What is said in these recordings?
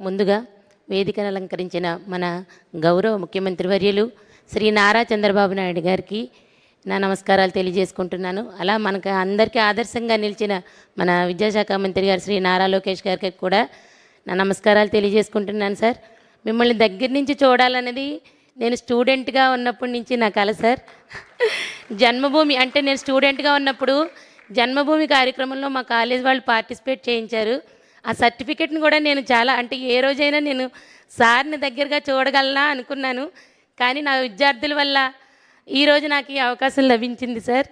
ముందుగా వేదికను అలంకరించిన మన గౌరవ ముఖ్యమంత్రి వర్యులు శ్రీ నారా చంద్రబాబు నాయుడు గారికి నా నమస్కారాలు తెలియజేసుకుంటున్నాను. అలా మనకు అందరికీ ఆదర్శంగా నిలిచిన మన విద్యాశాఖ మంత్రి గారు శ్రీ నారా లోకేష్ గారికి కూడా నా నమస్కారాలు తెలియజేసుకుంటున్నాను సార్. మిమ్మల్ని దగ్గర నుంచి చూడాలన్నది నేను స్టూడెంట్గా ఉన్నప్పటి నుంచి నా కళ సార్. జన్మభూమి అంటే నేను స్టూడెంట్గా ఉన్నప్పుడు జన్మభూమి కార్యక్రమంలో మా కాలేజ్ వాళ్ళు పార్టిసిపేట్ చేయించారు. ఆ సర్టిఫికెట్ని కూడా నేను చాలా అంటే ఏ రోజైనా నేను సార్ని దగ్గరగా చూడగలనా అనుకున్నాను. కానీ నా విద్యార్థుల వల్ల ఈరోజు నాకు ఈ అవకాశం లభించింది సార్.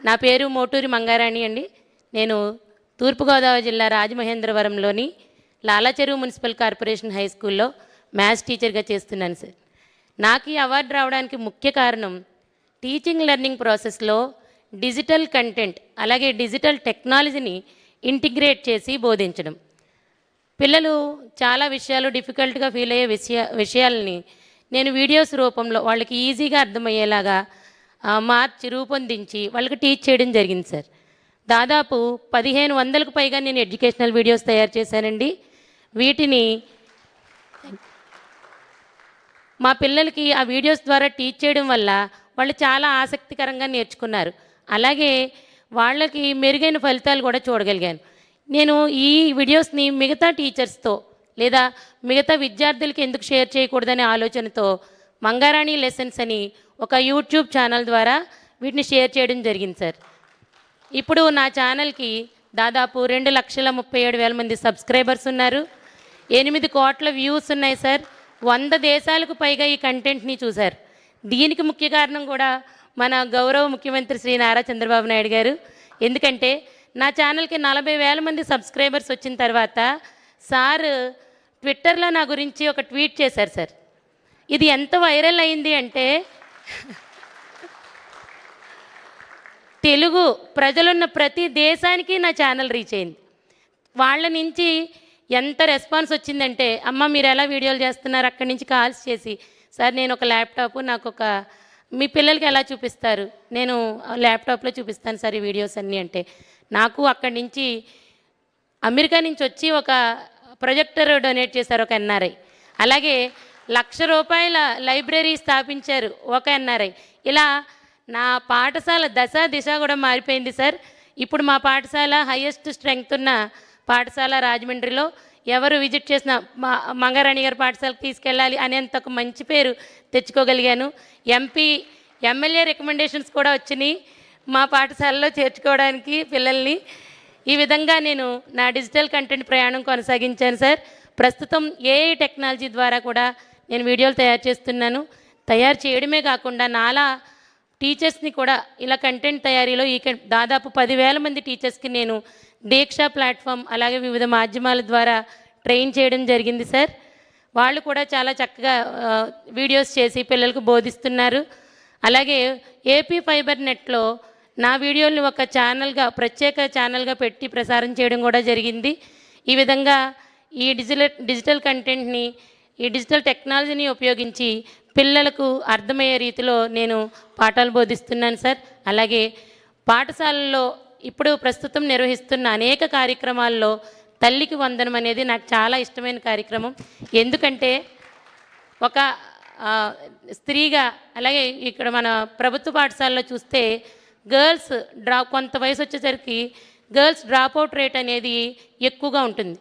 నా పేరు మోటూరి మంగారాణి అండి. నేను తూర్పుగోదావరి జిల్లా రాజమహేంద్రవరంలోని లాలాచెరువు మున్సిపల్ కార్పొరేషన్ హై స్కూల్లో మ్యాథ్స్ టీచర్గా చేస్తున్నాను సార్. నాకు ఈ అవార్డు రావడానికి ముఖ్య కారణం టీచింగ్ లెర్నింగ్ ప్రాసెస్లో డిజిటల్ కంటెంట్ అలాగే డిజిటల్ టెక్నాలజీని ఇంటిగ్రేట్ చేసి బోధించడం. పిల్లలు చాలా విషయాలు డిఫికల్ట్గా ఫీల్ అయ్యే విషయ విషయాలని నేను వీడియోస్ రూపంలో వాళ్ళకి ఈజీగా అర్థమయ్యేలాగా మార్చి రూపొందించి వాళ్ళకి టీచ్ చేయడం జరిగింది సార్. దాదాపు పదిహేను వందలకు పైగా నేను ఎడ్యుకేషనల్ వీడియోస్ తయారు చేశానండి. వీటిని మా పిల్లలకి ఆ వీడియోస్ ద్వారా టీచ్ చేయడం వల్ల వాళ్ళు చాలా ఆసక్తికరంగా నేర్చుకున్నారు. అలాగే వాళ్ళకి మెరుగైన ఫలితాలు కూడా చూడగలిగాను. నేను ఈ వీడియోస్ని మిగతా టీచర్స్తో లేదా మిగతా విద్యార్థులకి ఎందుకు షేర్ చేయకూడదనే ఆలోచనతో మంగారాణి లెసన్స్ అని ఒక యూట్యూబ్ ఛానల్ ద్వారా వీటిని షేర్ చేయడం జరిగింది సార్. ఇప్పుడు నా ఛానల్కి దాదాపు రెండు లక్షల ముప్పై ఏడు వేల మంది సబ్స్క్రైబర్స్ ఉన్నారు. ఎనిమిది కోట్ల వ్యూస్ ఉన్నాయి సార్. వంద దేశాలకు పైగా ఈ కంటెంట్ని చూశారు. దీనికి ముఖ్య కారణం కూడా మన గౌరవ ముఖ్యమంత్రి శ్రీ నారా చంద్రబాబు నాయుడు గారు. ఎందుకంటే నా ఛానల్కి నలభై వేల మంది సబ్స్క్రైబర్స్ వచ్చిన తర్వాత సార్ ట్విట్టర్లో నా గురించి ఒక ట్వీట్ చేశారు సార్. ఇది ఎంత వైరల్ అయింది అంటే తెలుగు ప్రజలున్న ప్రతి దేశానికి నా ఛానల్ రీచ్ అయింది. వాళ్ళ నుంచి ఎంత రెస్పాన్స్ వచ్చిందంటే అమ్మ మీరు ఎలా వీడియోలు చేస్తున్నారు అక్కడి నుంచి కాల్స్ చేసి సార్ నేను ఒక ల్యాప్టాప్ నాకు ఒక మీ పిల్లలకి ఎలా చూపిస్తారు? నేను ల్యాప్టాప్లో చూపిస్తాను సార్ ఈ వీడియోస్ అన్నీ అంటే. నాకు అక్కడి నుంచి అమెరికా నుంచి వచ్చి ఒక ప్రొజెక్టర్ డొనేట్ చేశారు ఒక ఎన్ఆర్ఐ అలాగే లక్ష రూపాయల లైబ్రరీ స్థాపించారు ఒక ఎన్ఆర్ఐ ఇలా నా పాఠశాల దశ దిశ కూడా మారిపోయింది సార్. ఇప్పుడు మా పాఠశాల హయ్యెస్ట్ స్ట్రెంగ్త్ ఉన్న పాఠశాల రాజమండ్రిలో ఎవరు విజిట్ చేసిన మా మంగారాణి గారి పాఠశాలకు తీసుకెళ్ళాలి అనేంత ఒక మంచి పేరు తెచ్చుకోగలిగాను. ఎంపీ ఎమ్మెల్యే రికమెండేషన్స్ కూడా వచ్చినాయి మా పాఠశాలలో చేర్చుకోవడానికి పిల్లల్ని. ఈ విధంగా నేను నా డిజిటల్ కంటెంట్ ప్రయాణం కొనసాగించాను సార్. ప్రస్తుతం ఏఐ టెక్నాలజీ ద్వారా కూడా నేను వీడియోలు తయారు చేస్తున్నాను. తయారు చేయడమే కాకుండా నాలా టీచర్స్ని కూడా ఇలా కంటెంట్ తయారీలో ఈ దాదాపు పదివేల మంది టీచర్స్కి నేను దీక్ష ప్లాట్ఫామ్ అలాగే వివిధ మాధ్యమాల ద్వారా ట్రైన్ చేయడం జరిగింది సార్. వాళ్ళు కూడా చాలా చక్కగా వీడియోస్ చేసి పిల్లలకు బోధిస్తున్నారు. అలాగే ఏపీ ఫైబర్ నెట్లో నా వీడియోల్ని ఒక ఛానల్గా ప్రత్యేక ఛానల్గా పెట్టి ప్రసారం చేయడం కూడా జరిగింది. ఈ విధంగా ఈ డిజిటల్ డిజిటల్ కంటెంట్ని ఈ డిజిటల్ టెక్నాలజీని ఉపయోగించి పిల్లలకు అర్థమయ్యే రీతిలో నేను పాఠాలు బోధిస్తున్నాను సార్. అలాగే పాఠశాలల్లో ఇప్పుడు ప్రస్తుతం నిర్వహిస్తున్న అనేక కార్యక్రమాల్లో తల్లికి వందనం అనేది నాకు చాలా ఇష్టమైన కార్యక్రమం. ఎందుకంటే ఒక స్త్రీగా అలాగే ఇక్కడ మన ప్రభుత్వ పాఠశాలలో చూస్తే గర్ల్స్ డ్రా కొంత వయసు వచ్చేసరికి గర్ల్స్ డ్రాప్ అవుట్ రేట్ అనేది ఎక్కువగా ఉంటుంది.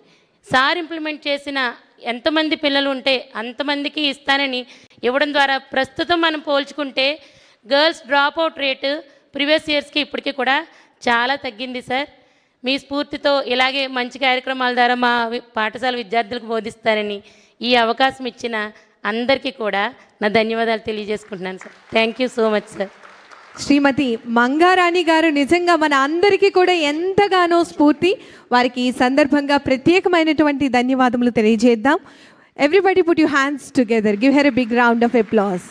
సార్ ఇంప్లిమెంట్ చేసిన ఎంతమంది పిల్లలు ఉంటే అంతమందికి ఇస్తానని ఇవ్వడం ద్వారా ప్రస్తుతం మనం పోల్చుకుంటే girls drop out rate previous ఇయర్స్కి ఇప్పటికీ కూడా చాలా తగ్గింది సార్. మీ స్ఫూర్తితో ఇలాగే మంచి కార్యక్రమాల ద్వారా మా పాఠశాల విద్యార్థులకు బోధిస్తారని ఈ అవకాశం ఇచ్చిన అందరికీ కూడా నా ధన్యవాదాలు తెలియజేసుకుంటున్నాను sir. Thank you so much sir Shrimati Mangarani garu నిజంగా మన అందరికీ కూడా ఎంతగానో స్ఫూర్తి. వారికి ఈ సందర్భంగా ప్రత్యేకమైనటువంటి ధన్యవాదములు తెలియజేద్దాం. Everybody put you hands together give her a big round of applause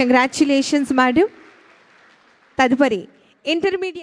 congratulations madam తదుపరి ఇంటర్మీడియట్